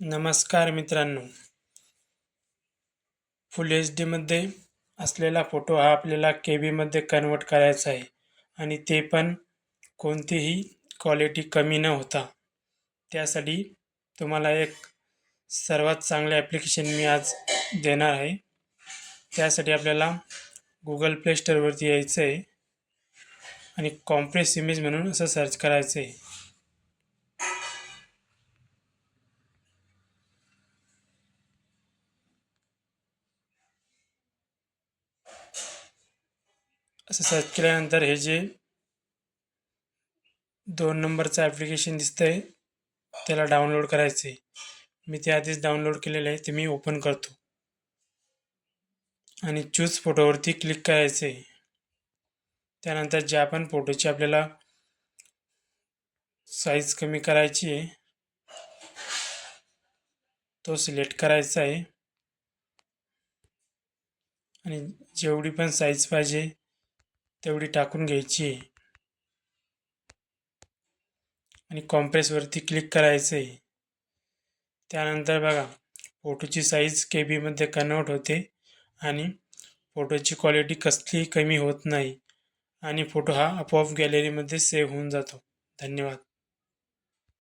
नमस्कार मित्रांनो. फुल एच डीमध्ये असलेला फोटो हा आपल्याला के बीमध्ये कन्वर्ट करायचा आहे. आणि ते पण कोणतीही क्वालिटी कमी न होता. त्यासाठी तुम्हाला एक सर्वात चांगलं ॲप्लिकेशन मी आज देणार आहे. त्यासाठी आपल्याला गुगल प्ले स्टोरवरती यायचं आहे आणि कॉम्प्रेस इमेज म्हणून असं सर्च करायचं आहे असं सर्च केल्यानंतर हे जे दोन नंबरचं ॲप्लिकेशन दिसतं आहे त्याला डाउनलोड करायचं आहे मी ते आधीच डाउनलोड केलेलं आहे ते मी ओपन करतो. आणि चूज फोटोवरती क्लिक करायचं आहे त्यानंतर ज्या पण फोटोची आपल्याला साईज कमी करायची आहे तो सिलेक्ट करायचा आहे. आणि जेवढी पण साईज पाहिजे तेवढी टाकून घ्यायची आहे. आणि कॉम्प्रेसवरती क्लिक करायचं आहे. त्यानंतर बघा फोटोची साईज के बीमध्ये कन्वर्ट होते आणि फोटोची क्वालिटी कसलीही कमी होत नाही. आणि फोटो हा आपोआप गॅलरीमध्ये सेव्ह होऊन जातो. धन्यवाद.